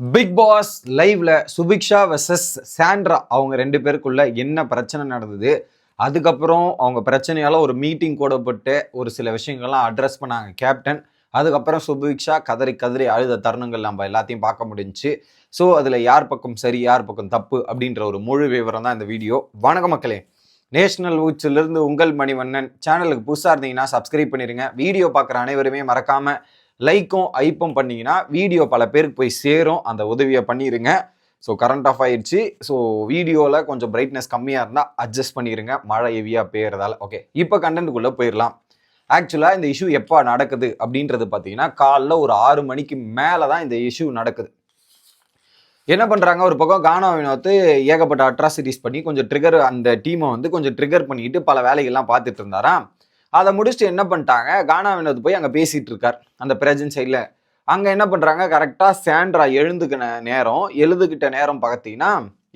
Big pass லைவ்ல Subiksha versus Sandra அவங்க ரெண்டு பேருக்குள்ள என்ன பிரச்சனை நடந்தது? அதுக்கப்புறம் அவங்க பிரச்சனையால ஒரு மீட்டிங் கூடப்பட்டு ஒரு சில விஷயங்கள்லாம் அட்ரஸ் பண்ணாங்க கேப்டன் அதுக்கப்புறம் சுபிக்ஷா கதறி கதறி அழுத தருணங்கள் நம்ம எல்லாத்தையும் பார்க்க முடிஞ்சுச்சு. ஸோ அதில் யார் பக்கம் சரி யார் பக்கம் தப்பு அப்படின்ற ஒரு முழு விவரம் தான் இந்த வீடியோ வணக்க மக்களே. நேஷனல் ஊச்சிலிருந்து உங்கள் மணிவண்ணன். சேனலுக்கு புதுசாக இருந்தீங்கன்னா சப்ஸ்கிரைப் பண்ணிடுங்க வீடியோ பார்க்குற அனைவருமே மறக்காமல் லைக்கும் ஐப்பும் பண்ணீங்கன்னா வீடியோ பல பேருக்கு போய் சேரும். அந்த உதவியை பண்ணிடுங்க ஸோ கரண்ட் ஆஃப் ஆயிடுச்சு. ஸோ வீடியோவில் கொஞ்சம் பிரைட்னஸ் கம்மியாக இருந்தால் அட்ஜஸ்ட் பண்ணிடுங்க மழை ஹெவியாக பெய்யறதால. ஓகே இப்போ கண்டென்ட்டுக்குள்ளே போயிடலாம் ஆக்சுவலாக இந்த இஷ்யூ எப்போ நடக்குது அப்படின்றது பார்த்தீங்கன்னா காலைல ஒரு ஆறு மணிக்கு மேலே தான் இந்த இஷ்யூ நடக்குது. என்ன பண்ணுறாங்க ஒரு பக்கம் கானா வினோத்து ஏகப்பட்ட அட்ராசிட்டிஸ் பண்ணி கொஞ்சம் ட்ரிகர் அந்த டீமை வந்து கொஞ்சம் ட்ரிகர் பண்ணிட்டு பல வேலைகள்லாம் பார்த்துட்டு இருந்தாராம். அதை முடிச்சுட்டு என்ன பண்ணிட்டாங்க? கானா வினோத் போய் அங்கே பேசிகிட்டு இருக்கார் அந்த பிரஜன் சைடில் அங்கே என்ன பண்ணுறாங்க கரெக்டாக சாண்ட்ரா எழுந்துக்கின நேரம் எழுதுகிட்ட நேரம் பார்த்தீங்கன்னா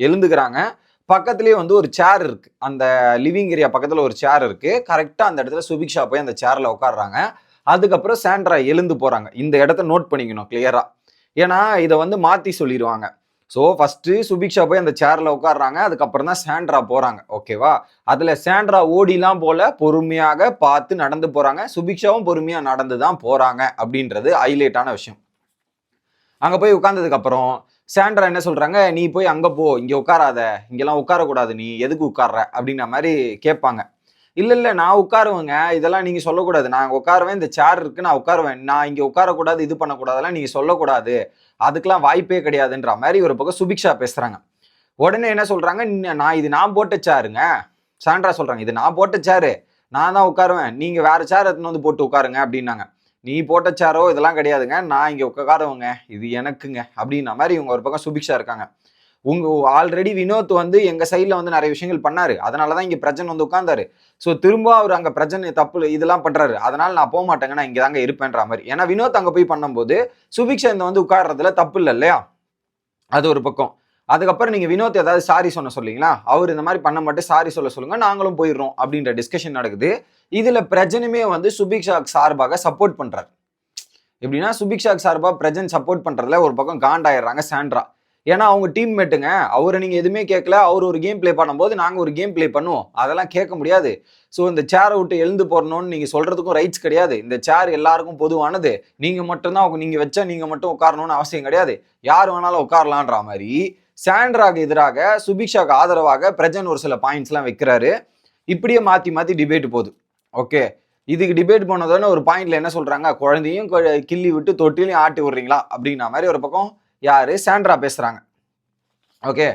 எழுந்துக்கிறாங்க. பக்கத்துலேயே வந்து ஒரு சேர் இருக்குது அந்த லிவிங் ஏரியா பக்கத்தில் ஒரு சேர் இருக்குது கரெக்டாக அந்த இடத்துல சுபிக்ஷா போய் அந்த சேரில் உட்காடுறாங்க அதுக்கப்புறம் சாண்ட்ரா எழுந்து போகிறாங்க இந்த இடத்த நோட் பண்ணிக்கணும் கிளியராக ஏன்னா இதை வந்து மாற்றி சொல்லிடுவாங்க. ஸோ ஃபஸ்ட்டு சுபிக்ஷா போய் அந்த சேரில் உட்காடுறாங்க அதுக்கப்புறம் தான் சாண்ட்ரா போகிறாங்க ஓகேவா அதில் சாண்ட்ரா ஓடிலாம் போல பொறுமையாக பார்த்து நடந்து போகிறாங்க சுபிக்ஷாவும் பொறுமையாக நடந்து தான் போகிறாங்க அப்படின்றது ஹைலைட்டான விஷயம். அங்கே போய் உட்காந்ததுக்கப்புறம் சாண்ட்ரா என்ன சொல்கிறாங்க நீ போய் அங்கே போ. இங்கே உட்காராத. இங்கெல்லாம் உட்காரக்கூடாது நீ. எதுக்கு உட்கார்ற? அப்படின்ற மாதிரி கேட்பாங்க. இல்லை இல்லை நான் உட்காருவேங்க. இதெல்லாம் நீங்கள் சொல்லக்கூடாது. நான் உட்காருவேன் இந்த சேர் இருக்கு நான் உட்காருவேன். நான் இங்கே உட்காரக்கூடாது இது பண்ணக்கூடாதெல்லாம் நீங்கள் சொல்லக்கூடாது. அதுக்கெல்லாம் வாய்ப்பே கிடையாதுன்ற மாதிரி ஒரு பக்கம் சுபிக்ஷா பேசுகிறாங்க உடனே என்ன சொல்கிறாங்க நான் இது நான் போட்ட சேருங்க சாண்ட்ரா சொல்கிறாங்க இது நான் போட்ட சேரு நான் தான் உட்காருவேன். நீங்கள் வேறு சேர் எடுத்துன்னு வந்து போட்டு உட்காருங்க. அப்படின்னாங்க. நீ போட்ட சேரோ இதெல்லாம் கிடையாதுங்க. நான் இங்கே உட்காருவேங்க இது எனக்குங்க. அப்படின்ற மாதிரி இவங்க ஒரு பக்கம் சுபிக்ஷா இருக்காங்க. உங்க ஆல்ரெடி வினோத் வந்து எங்க சைட்ல வந்து நிறைய விஷயங்கள் பண்ணாரு. அதனாலதான் இங்க பிரச்சனை வந்து உட்கார்ந்தாரு. ஸோ திரும்ப அவர் அங்க பிரச்சனை தப்பு இதெல்லாம் பண்றாரு. அதனால நான் போக மாட்டேங்க நான் இங்க தாங்க இருப்பேன்ற மாதிரி. ஏன்னா வினோத் அங்க போய் பண்ணும்போது சுபிக்ஷா இந்த வந்து உட்கார்றதுல தப்பு இல்லை இல்லையா? அது ஒரு பக்கம். அதுக்கப்புறம் நீங்க வினோத் ஏதாவது சாரி சொன்ன சொல்லிங்களா அவர் இந்த மாதிரி பண்ண மாட்டேன் சாரி சொல்ல சொல்லுங்க நாங்களும் போயிடுறோம் அப்படின்ற டிஸ்கஷன் நடக்குது. இதுல பிரஜனுமே வந்து சுபிக்ஷாக்கு சார்பாக சப்போர்ட் பண்றாரு. எப்படின்னா சுபிக்ஷாக்கு சார்பாக பிரஜன் சப்போர்ட் பண்றதுல ஒரு பக்கம் காண்டாயிடுறாங்க சாண்ட்ரா. ஏன்னா அவங்க டீம்மேட்டுங்க அவரை நீங்கள் எதுவுமே கேட்கல அவர் ஒரு கேம் ப்ளே பண்ணும்போது நாங்கள் ஒரு கேம் ப்ளே பண்ணுவோம். அதெல்லாம் கேட்க முடியாது. ஸோ இந்த சேரை விட்டு எழுந்து போடணும்னு நீங்கள் சொல்கிறதுக்கும் ரைட்ஸ் கிடையாது. இந்த சேர் எல்லாருக்கும் பொதுவானது. நீங்கள் மட்டும்தான் நீங்கள் நீங்க வச்சா நீங்கள் மட்டும் உட்காரணும்னு அவசியம் கிடையாது. யார் வேணாலும் உட்காரலான்ற மாதிரி சாண்ட்ராக்கு எதிராக சுபிக்ஷாக்கு ஆதரவாக பிரஜன் ஒரு சில பாயிண்ட்ஸ்லாம் வைக்கிறாரு. இப்படியே மாற்றி மாற்றி டிபேட் போகுது. ஓகே இதுக்கு டிபேட் பண்ணதோட ஒரு பாயிண்ட்ல என்ன சொல்றாங்க? குழந்தையும் கிள்ளி விட்டு தொட்டிலையும் ஆட்டி விடுறீங்களா? அப்படின்ன மாதிரி ஒரு பக்கம் யாரு? சாண்ட்ரா பேசுறாங்க. ஓகே?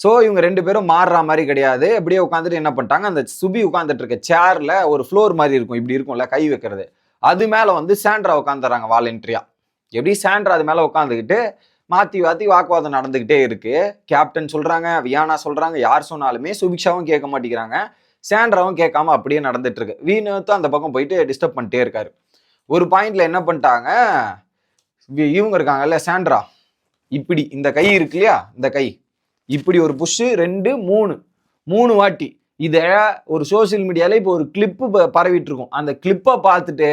ஸோ இவங்க ரெண்டு பேரும் மாறுற மாதிரி கிடையாது. அப்படியே உட்காந்துட்டு என்ன பண்ணிட்டாங்க? அந்த சுபி உட்காந்துட்டு இருக்க சேர்ல ஒரு ஃப்ளோர் மாதிரி இருக்கும். இப்படி இருக்கும்ல கை வைக்கிறது. அது மேலே வந்து சாண்ட்ரா உட்காந்துறாங்க வாலண்டரியா எப்படி? சாண்ட்ரா அது மேலே உட்காந்துக்கிட்டு மாற்றி மாற்றி வாக்குவாதம் நடந்துக்கிட்டே இருக்கு. கேப்டன் சொல்றாங்க வியானா சொல்றாங்க யார் சொன்னாலுமே சுபிக்ஷாவும் கேட்க மாட்டேங்கிறாங்க. சாண்ட்ராவும் கேட்காம அப்படியே நடந்துட்டு இருக்கு. வீணுத்தும் அந்த பக்கம் போயிட்டு டிஸ்டர்ப் பண்ணிட்டே இருக்காரு. ஒரு பாயிண்ட்ல என்ன பண்ணிட்டாங்க? இவங்க இருக்காங்கல்ல சாண்ட்ரா. இப்படி இந்த கை இருக்கு இல்லையா இந்த கை. இப்படி ஒரு புஷ்ஷு ரெண்டு மூணு. மூணு வாட்டி. இதை ஒரு சோஷியல் மீடியால இப்போ ஒரு கிளிப்பு பரவிட்டு இருக்கும் அந்த கிளிப்பை பார்த்துட்டு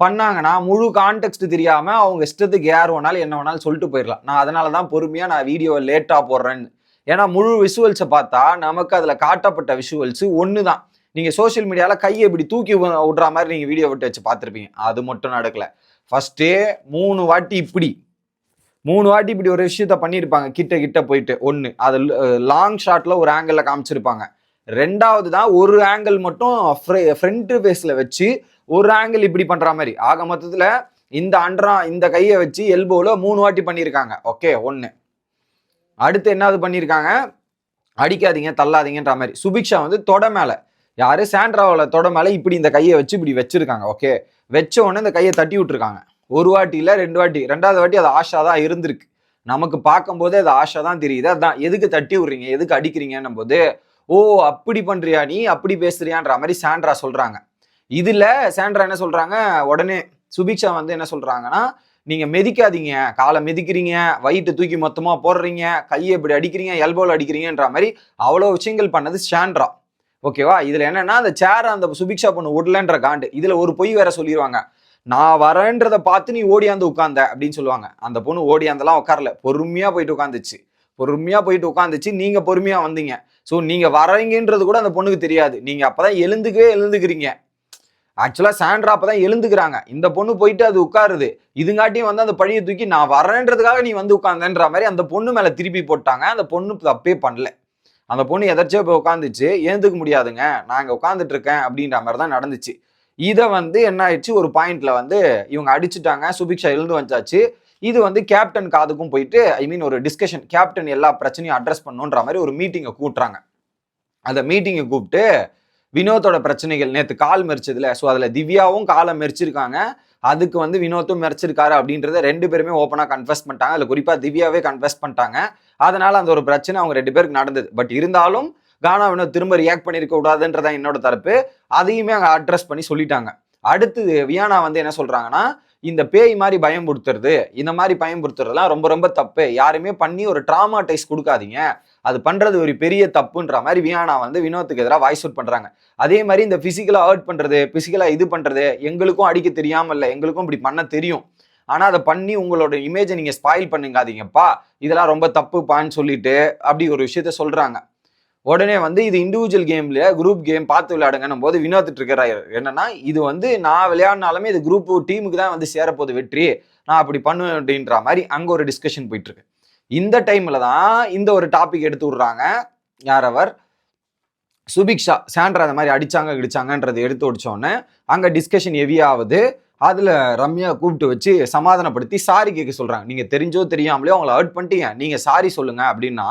பண்ணாங்கன்னா முழு கான்டெக்ட் தெரியாம அவங்க இஷ்டத்துக்கு யார் வேணாலும் என்ன வேணாலும் சொல்லிட்டு போயிடலாம் நான் அதனால தான் பொறுமையா நான் வீடியோவை லேட்டா போடுறேன்னு. ஏன்னா முழு விஷுவல்ஸை பார்த்தா நமக்கு அதுல காட்டப்பட்ட விஷுவல்ஸ் ஒன்று தான் நீங்க சோஷியல் மீடியால கையை இப்படி தூக்கி விடுற மாதிரி நீங்க வீடியோ விட்டு வச்சு பார்த்துருப்பீங்க. அது மட்டும் நடக்கல. ஃபர்ஸ்டே மூணு வாட்டி இப்படி. மூணு வாட்டி இப்படி ஒரு விஷயத்த பண்ணியிருப்பாங்க. கிட்ட கிட்ட போயிட்டு. ஒன்று அது லாங் ஷாட்டில் ஒரு ஆங்கிளில் காமிச்சிருப்பாங்க. ரெண்டாவது தான் ஒரு ஆங்கிள் மட்டும் ஃப்ரண்ட் ஃபேஸில் வச்சு ஒரு ஆங்கிள் இப்படி பண்ணுற மாதிரி. ஆக மொத்தத்தில் இந்த அண்டரா இந்த கையை வச்சு எல்போவில் மூணு வாட்டி பண்ணியிருக்காங்க. ஓகே ஒன்று அடுத்து என்னது பண்ணியிருக்காங்க? அடிக்காதீங்க தள்ளாதீங்கன்ற மாதிரி. சுபிக்ஷா வந்து தொட மேலே. யாரு? சாண்ட்ராவோட தொட மேலே இப்படி இந்த கையை வச்சு இப்படி வச்சிருக்காங்க. ஓகே. வச்ச உடனே இந்த கையை தட்டி விட்டுருக்காங்க. ஒரு வாட்டி இல்லை ரெண்டு வாட்டி ரெண்டாவது வாட்டி அது ஆஷா தான் இருந்திருக்கு. நமக்கு பார்க்கும்போதே அது ஆஷா தான் தெரியுது. அதான் எதுக்கு தட்டி விடுறீங்க? எதுக்கு அடிக்கிறீங்கன்னும் போது ஓ அப்படி பண்ணுறியா நீ? அப்படி பேசுறியான்ற மாதிரி சாண்ட்ரா சொல்கிறாங்க இதில் சாண்ட்ரா என்ன சொல்கிறாங்க உடனே சுபிக்ஷா வந்து என்ன சொல்கிறாங்கன்னா நீங்கள் மெதிக்காதீங்க. காலை மிதிக்கிறீங்க. வயிற்று தூக்கி மொத்தமாக போடுறீங்க. கையை இப்படி அடிக்கிறீங்க. எல்போல அடிக்கிறீங்கன்ற மாதிரி அவ்வளோ விஷயங்கள் பண்ணது சாண்ட்ரா. ஓகேவா? இதில் என்னென்னா அந்த சேர் அந்த சுபிக்ஷா பொண்ணு விடலன்ற காண்டு. இதில் ஒரு பொய் வேற சொல்லிடுவாங்க நான் வரேன்றத பார்த்து நீ ஓடியாந்து உட்காந்த அப்படின்னு சொல்லுவாங்க. அந்த பொண்ணு ஓடியாந்தெல்லாம் உட்காரல. பொறுமையா போயிட்டு உட்காந்துச்சு. பொறுமையா போயிட்டு உட்காந்துச்சு. நீங்க பொறுமையா வந்தீங்க. ஸோ நீங்க வரீங்கன்றது கூட அந்த பொண்ணுக்கு தெரியாது. நீங்க அப்பதான் எழுந்துக்கவே எழுந்துக்கிறீங்க. ஆக்சுவலா சாண்ட்ரா அப்பதான் எழுந்துக்கிறாங்க. இந்த பொண்ணு போயிட்டு அது உட்காருது. இதுங்காட்டியும் வந்து அந்த பழியை தூக்கி நான் வரேன்றதுக்காக நீ வந்து உட்காந்தன்ற மாதிரி அந்த பொண்ணு மேல திருப்பி போட்டாங்க. அந்த பொண்ணு தப்பே பண்ணல. அந்த பொண்ணு எதர்ச்சியா போய் உட்காந்துச்சு. ஏந்துக்க முடியாதுங்க. நான் இங்க உட்காந்துட்டு இருக்கேன். அப்படின்ற மாதிரி தான் நடந்துச்சு. இதை வந்து என்ன ஆயிடுச்சு ஒரு பாயிண்ட்ல வந்து இவங்க அடிச்சுட்டாங்க சுபிக்ஷா எழுந்து வந்தாச்சு இது வந்து கேப்டன் காதுக்கும் போயிட்டு ஐ மீன் ஒரு டிஸ்கஷன் கேப்டன் எல்லா பிரச்சனையும் அட்ரஸ் பண்ணுன்ற மாதிரி ஒரு மீட்டிங்கை கூட்டுறாங்க. அந்த மீட்டிங்கை கூப்பிட்டு வினோத்தோட பிரச்சனைகள் நேற்று கால் மெரிச்சதுல ஸோ அதில் திவ்யாவும் காலை மெரிச்சிருக்காங்க. அதுக்கு வந்து வினோத்தும் மெரிச்சிருக்காரு அப்படின்றத ரெண்டு பேருமே ஓப்பனாக கன்ஃபெஸ் பண்ணிட்டாங்க. அதில் குறிப்பாக திவ்யாவே கன்ஃபெஸ் பண்ணிட்டாங்க. அதனால அந்த ஒரு பிரச்சனை அவங்க ரெண்டு பேருக்கு நடந்தது. பட் இருந்தாலும் கானா இன்னும் திரும்ப ரியாக்ட் பண்ணியிருக்க கூடாதுன்றதான் என்னோட தரப்பு. அதையுமே அங்கே அட்ரஸ் பண்ணி சொல்லிட்டாங்க. அடுத்தது வியானா வந்து என்ன சொல்றாங்கன்னா இந்த பேய் மாதிரி பயம்படுத்துறது இந்த மாதிரி பயம்படுத்துறதுலாம் ரொம்ப ரொம்ப தப்பு. யாருமே பண்ணி ஒரு ட்ராமாடைஸ் கொடுக்காதீங்க. அது பண்றது ஒரு பெரிய தப்புன்ற மாதிரி வியானா வந்து வினோத்துக்கு எதிராக வாய்ஸ் அவுட் பண்றாங்க. அதே மாதிரி இந்த பிசிக்கலா ஹர்ட் பண்றது பிசிக்கலா இது பண்றது எங்களுக்கும் அடிக்க தெரியாமல் இல்லை எங்களுக்கும் இப்படி பண்ண தெரியும். ஆனா அதை பண்ணி உங்களோட இமேஜை நீங்க ஸ்பாயில் பண்ணுங்காதீங்கப்பா இதெல்லாம் ரொம்ப தப்புப்பான்னு சொல்லிட்டு அப்படி ஒரு விஷயத்த சொல்றாங்க. உடனே வந்து இது இண்டிவிஜுவல் கேம்ல குரூப் கேம் பார்த்து விளையாடுங்கன்னும் போது வினோத்துட்டு இருக்கிறாரு என்னன்னா இது வந்து நான் விளையாடினாலுமே இது குரூப் டீமுக்கு தான் வந்து சேரப்போகுது வெற்றி. நான் அப்படி பண்ணுவேன் அப்படின்ற மாதிரி அங்கே ஒரு டிஸ்கஷன் போயிட்டு இருக்கு இந்த டைம்ல தான் இந்த ஒரு டாபிக் எடுத்து விடுறாங்க. யார் அவர்? சுபிக்ஷா சாண்ட்ரா அந்த மாதிரி அடிச்சாங்க கிடிச்சாங்கன்றது எடுத்து வச்சோடனே அங்க டிஸ்கஷன் ஹெவியாகுது அதுல ரம்யா கூப்பிட்டு வச்சு சமாதானப்படுத்தி சாரி கேட்க சொல்றாங்க. நீங்க தெரிஞ்சோ தெரியாமலே அவங்கள ஹர்ட் பண்ணிட்டீங்க. நீங்க சாரி சொல்லுங்க அப்படின்னா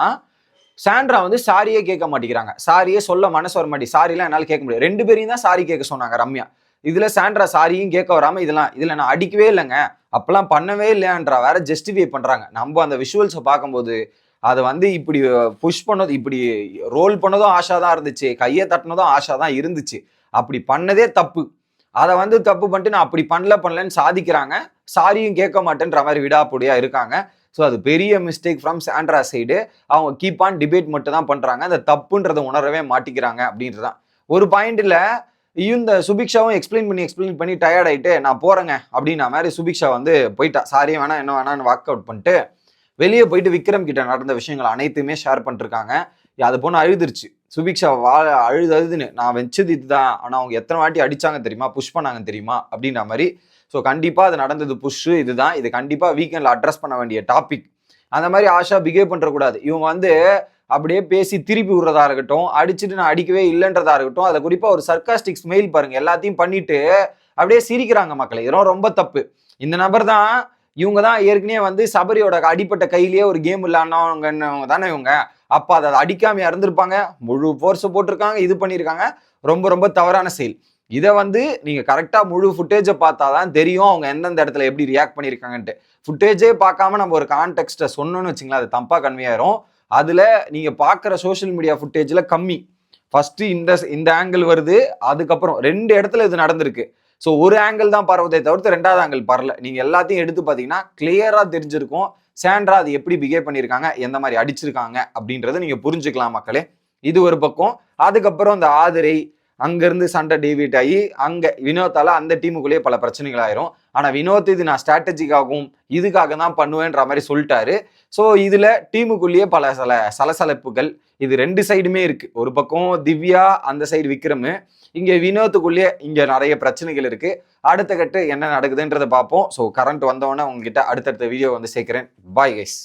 சாண்ட்ரா வந்து சாரியே கேட்க மாட்டேங்கிறாங்க. சாரியே சொல்ல மனசு வர மாட்டேங்குது. சாரிலாம் என்னால் கேட்க முடியாது. ரெண்டு பேரையும் தான் சாரி கேட்க சொன்னாங்க ரம்யா. இதுல சாண்ட்ரா சாரியும் கேட்க வராம இதெல்லாம் இதுல நான் அடிக்கவே இல்லைங்க. அப்பெல்லாம் பண்ணவே இல்லையான்றா. வேற ஜஸ்டிஃபை பண்றாங்க. நம்ம அந்த விஷுவல்ஸை பார்க்கும்போது அதை வந்து இப்படி புஷ் பண்ணது இப்படி ரோல் பண்ணதும் ஆஷா தான் இருந்துச்சு. கையை தட்டினதும் ஆஷா தான் இருந்துச்சு. அப்படி பண்ணதே தப்பு. அதை வந்து தப்பு பண்ணிட்டு நான் அப்படி பண்ணல பண்ணலன்னு சாதிக்கிறாங்க. சாரியும் கேட்க மாட்டேன்ற மாதிரி விடாப்பொடியா இருக்காங்க. ஸோ அது பெரிய மிஸ்டேக் ஃப்ரம் சாண்ட்ரா சைடு அவங்க கீப் ஆன் டிபேட் மட்டும் தான் பண்ணுறாங்க அந்த தப்புன்றதை உணரவே மாட்டிக்கிறாங்க அப்படின்றதான் ஒரு பாயிண்ட்ல இந்த சுபிக்ஷாவும் எக்ஸ்பிளைன் பண்ணி எக்ஸ்பிளைன் பண்ணி டயர்ட் ஆகிட்டு நான் போகிறேங்க அப்படின்ன மாதிரி சுபிக்ஷா வந்து போயிட்டா. சாரி வேணா என்ன வேணான்னு வாக் அவுட் பண்ணிட்டு வெளியே போயிட்டு விக்ரம் கிட்ட நடந்த விஷயங்கள் அனைத்துமே ஷேர் பண்ணிருக்காங்க. அது பொண்ணு அழுதுருச்சு. சுபிக்ஷா வா அழுது அழுதுன்னு நான் வச்சது இதுதான். ஆனால் அவங்க எத்தனை வாட்டி அடித்தாங்க தெரியுமா? புஷ் பண்ணாங்க தெரியுமா? அப்படின்ற மாதிரி. ஸோ கண்டிப்பாக அது நடந்தது. புஷ்ஷு இதுதான். இது கண்டிப்பாக வீக்கெண்டில் அட்ரஸ் பண்ண வேண்டிய டாபிக் அந்த மாதிரி ஆஷா பிஹேவ் பண்ணுறக்கூடாது இவங்க வந்து அப்படியே பேசி திருப்பி விடுறதா இருக்கட்டும் அடிச்சுட்டு நான் அடிக்கவே இல்லைன்றதா இருக்கட்டும் அதை குறிப்பாக ஒரு சர்க்காஸ்டிக் ஸ்மெயில் பாருங்க. எல்லாத்தையும் பண்ணிட்டு அப்படியே சிரிக்கிறாங்க மக்களை. இதெல்லாம் ரொம்ப தப்பு. இந்த நபர் தான் இவங்க தான் ஏற்கனவே வந்து சபரியோட அடிப்பட்ட கையிலேயே ஒரு கேம் விளையாடினவங்க தானே இவங்க. அப்போ அதை அடிக்காம இறந்துருப்பாங்க. முழு ஃபோர்ஸை போட்டிருக்காங்க இது பண்ணியிருக்காங்க. ரொம்ப ரொம்ப தவறான செயல். இதை வந்து நீங்கள் கரெக்டாக முழு ஃபுட்டேஜை பார்த்தா தான் தெரியும் அவங்க எந்தெந்த இடத்துல எப்படி ரியாக்ட் பண்ணியிருக்காங்கன்ட்டு. ஃபுட்டேஜே பார்க்காம நம்ம ஒரு கான்டெக்ட்டை சொன்னோன்னு வச்சுங்களேன் அது தப்பாக கன்வே ஆயிரும். அதில் நீங்கள் பார்க்குற சோஷியல் மீடியா ஃபுட்டேஜில் கம்மி. ஃபஸ்ட்டு இந்த இந்த ஆங்கிள் வருது அதுக்கப்புறம் ரெண்டு இடத்துல இது நடந்திருக்கு. ஸோ ஒரு ஆங்கிள் தான் பரவதை தவிர்த்து ரெண்டாவது ஆங்கிள் பரல. நீங்கள் எல்லாத்தையும் எடுத்து பார்த்தீங்கன்னா கிளியராக தெரிஞ்சிருக்கும். சாண்ட்ரா அது எப்படி பிஹேவ் பண்ணியிருக்காங்க எந்த மாதிரி அடிச்சிருக்காங்க அப்படின்றத நீங்கள் புரிஞ்சுக்கலாம் மக்களே. இது ஒரு பக்கம். அதுக்கப்புறம் இந்த ஆதிரை அங்கேருந்து சண்டை டேவிட் ஆகி அங்கே வினோத்தால் அந்த டீமுக்குள்ளேயே பல பிரச்சனைகள் ஆயிரும். ஆனால் வினோத் இது நான் ஸ்ட்ராட்டஜிக்காகவும் இதுக்காக தான் பண்ணுவேன்ற மாதிரி சொல்லிட்டாரு. ஸோ இதில் டீமுக்குள்ளேயே பல சில சலசலப்புகள். இது ரெண்டு சைடுமே இருக்குது ஒரு பக்கம் திவ்யா அந்த சைடு விக்ரமு. இங்கே வினோத்துக்குள்ளேயே இங்கே நிறைய பிரச்சனைகள் இருக்குது அடுத்த கட்டு என்ன நடக்குதுன்றதை பார்ப்போம். ஸோ கரண்ட் வந்தவொடனே உங்ககிட்ட அடுத்தடுத்த வீடியோ வந்து சேர்க்குறேன். Bye guys